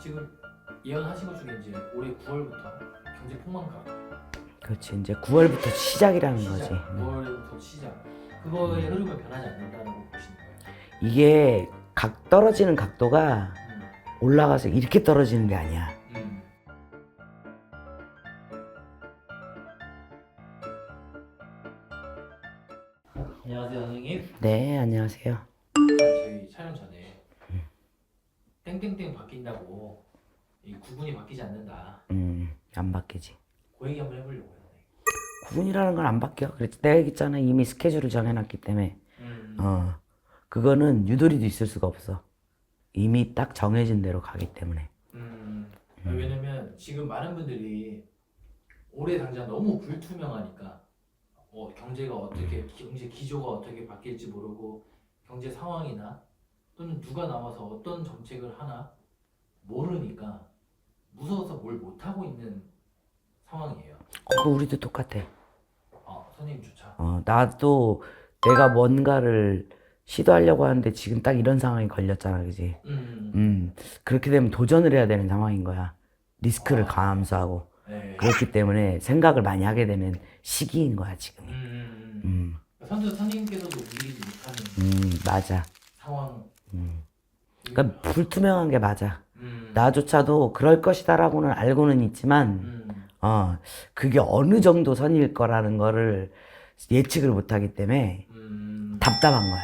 지금 예언하신 것 중에 이제 올해 9월부터 경제 폭망가 그렇지 이제 9월부터 시작이라는 거지. 시작, 음. 9월부터 시작. 그거의 흐름은 변하지 않는다고 보시는 거예요. 이게 각 떨어지는 각도가 음, 올라가서 이렇게 떨어지는 게 아니야. 음. 안녕하세요 선생님. 네 안녕하세요. 저희 촬영 전에 땡땡땡 바뀐다고 이 구분이 바뀌지 않는다. 음 안 바뀌지. 그 얘기 한번 해보려고요. 구분이라는 건 안 바뀌어. 그랬지 내가 얘기했잖아 이미 스케줄을 정해놨기 때문에 음, 어 그거는 유도리도 있을 수가 없어. 이미 딱 정해진 대로 가기 때문에. 음, 왜냐면 지금 많은 분들이 올해 당장 너무 불투명하니까 어, 경제가 어떻게 경제 기조가 어떻게 바뀔지 모르고 경제 상황이나 또는 누가 나와서 어떤 정책을 하나 모르니까 무서워서 뭘 못하고 있는 상황이에요. 그거 우리도 똑같아. 어, 선생님조차. 어 나도 내가 뭔가를 시도하려고 하는데 지금 딱 이런 상황이 걸렸잖아, 그지? 음, 음 그렇게 되면 도전을 해야 되는 상황인 거야. 리스크를 감수하고 네. 그렇기 때문에 생각을 많이 하게 되는 시기인 거야 지금이. 음, 음, 음. 음, 선수 선생님께서도 움직이지 못하는 음 맞아. 상황. 음. 그러니까 불투명한 게 맞아. 음, 나조차도 그럴 것이다라고는 알고는 있지만, 음, 어, 그게 어느 정도 선일 거라는 거를 예측을 못 하기 때문에 음. 답답한 거야.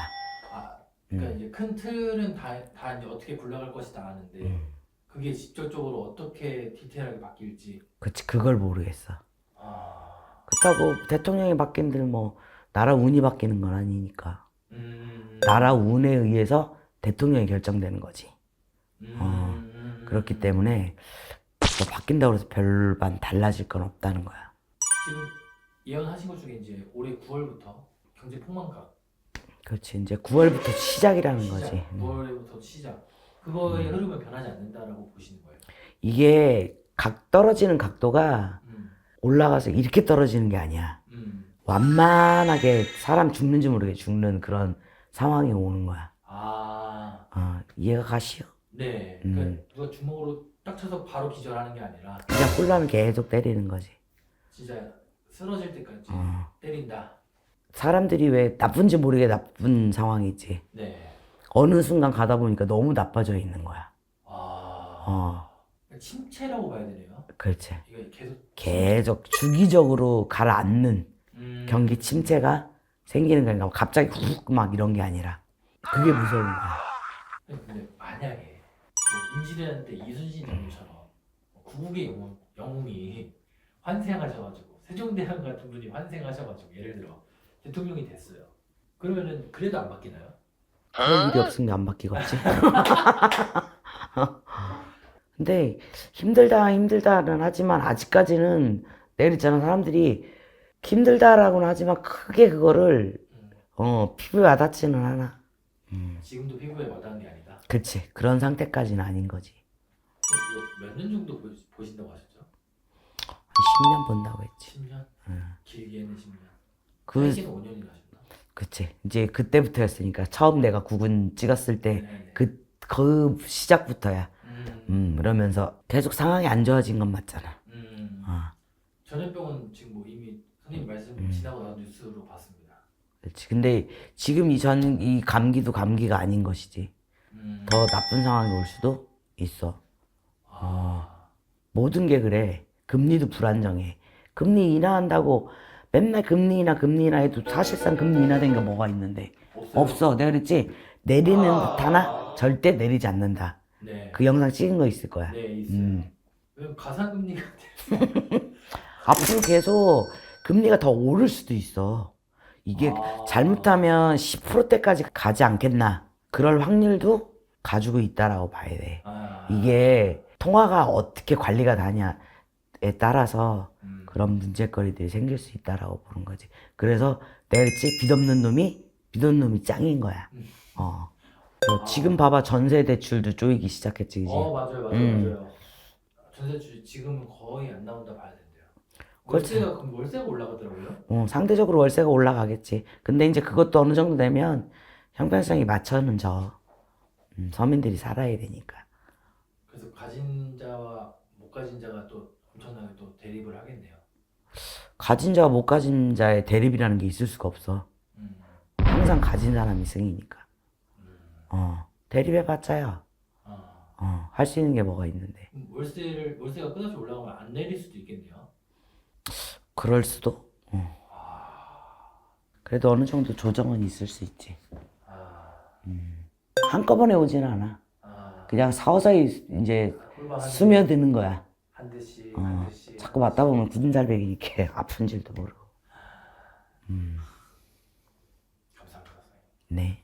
아, 그러니까 음. 이제 큰 틀은 다, 다 이제 어떻게 굴러갈 것이다 아는데 음. 그게 직접적으로 어떻게 디테일하게 바뀔지 그치, 그걸 모르겠어. 아, 그렇다고 대통령이 바뀐들 뭐, 나라 운이 바뀌는 건 아니니까. 음, 나라 운에 의해서 대통령이 결정되는 거지. 음, 어, 음, 그렇기 때문에, 뭐 바뀐다고 해서 별반 달라질 건 없다는 거야. 지금 예언하신 것 중에 이제 올해 9월부터 경제 폭망가 그렇지, 이제 9월부터 시작이라는 시작, 거지. 음. 9월부터 시작 그거의 흐름은 변하지 않는다라고 보시는 거예요. 이게 각 떨어지는 각도가 음, 올라가서 이렇게 떨어지는 게 아니야. 음, 완만하게 사람 죽는지 모르게 죽는 그런 상황이 오는 거야. 아, 어, 이해가 가시오? 네, 음. 그러니까 누가 주먹으로 딱 쳐서 바로 기절하는 게 아니라 그냥 콜라는 계속 때리는 거지. 진짜 쓰러질 때까지 어. 때린다. 사람들이 왜 나쁜지 모르게 나쁜 상황이지. 네. 어느 순간 가다 보니까 너무 나빠져 있는 거야. 아. 어, 침체라고 봐야 되네요. 그렇지. 이거 계속 계속 주기적으로 가라앉는 음, 경기 침체가 생기는 거니까 갑자기 훅 막 이런 게 아니라 그게 무서운 거야. 근데 만약에 뭐 임진왜란 때 이순신 장군처럼 구국의 영웅, 영웅이 환생하셔가지고 세종대왕 같은 분이 환생하셔가지고 예를 들어 대통령이 됐어요. 그러면은 그래도 안 바뀌나요? 그런 일이 없으면 안 바뀌겠지. 근데 힘들다 힘들다는 하지만 아직까지는 있잖아 사람들이 힘들다라고는 하지만 크게 그거를 음, 어 피부에 와닿지는 않아. 음, 지금도 피부에 와닿는 게 아니다. 그치 그런 상태까지는 아닌 거지. 몇년 정도 보, 보신다고 하셨죠? 한 10년 본다고 했지. 10년? 응. 길게는 10년. 그 짧게는 5년이나 하셨나? 그치 이제 그때부터였으니까 처음 내가 국군 찍었을 때 네. 그 그 시작부터야. 음, 음 이러면서 계속 상황이 안 좋아진 건 맞잖아. 음. 어. 전염병은 지금 뭐 이미 선생님 말씀 음. 지나고 나서 뉴스로 봤습니다. 그렇지. 근데 지금 이 전 이 감기도 감기가 아닌 것이지. 음. 더 나쁜 상황이 올 수도 있어. 아. 모든 게 그래. 금리도 불안정해. 금리 인하한다고 맨날 금리 인하 금리 인하 해도 사실상 금리 인하된 게 뭐가 있는데 없어요? 없어. 내가 그랬지. 내리는 듯하나 절대 내리지 않는다. 네. 그 영상 찍은 거 있을 거야. 네 있어요. 음. 가상금리가 앞으로 계속 금리가 더 오를 수도 있어. 이게 아. 잘못하면 10%대까지 가지 않겠나. 그럴 확률도 가지고 있다라고 봐야 돼. 아. 이게 통화가 어떻게 관리가 되냐에 따라서 음. 그런 문제거리들이 생길 수 있다라고 보는 거지. 그래서 내가 그랬지 빚 없는 놈이 빚 없는 놈이 짱인 거야. 음. 어. 뭐 지금 봐봐 전세 대출도 쪼이기 시작했지, 그지? 어 맞아요 맞아요 음. 맞아요. 전세주 지금은 거의 안 나온다 봐야. 그렇지. 월세가 그럼 월세가 올라가더라고요. 어, 상대적으로 월세가 올라가겠지. 근데 이제 그것도 어느 정도 되면 형평성이 맞춰는 져. 음, 서민들이 살아야 되니까. 그래서 가진 자와 못 가진 자가 또 엄청나게 또 대립을 하겠네요. 가진 자와 못 가진 자의 대립이라는 게 있을 수가 없어. 음. 항상 가진 사람이 승이니까. 어, 대립해봤자야. 아, 어, 할 수 있는 게 뭐가 있는데. 월세를 월세가 끝없이 올라가면 안 내릴 수도 있겠네요. 그럴 수도. 어. 그래도 어느 정도 조정은 있을 수 있지. 아, 한꺼번에 오진 않아. 아, 그냥 서서히 이제 스며드는 거야. 한 대씩 어, 한 대씩. 자꾸 맞다 보면 굳은 살배기니까 아픈 줄도 모르고. 감사합니다. 선생님. 네.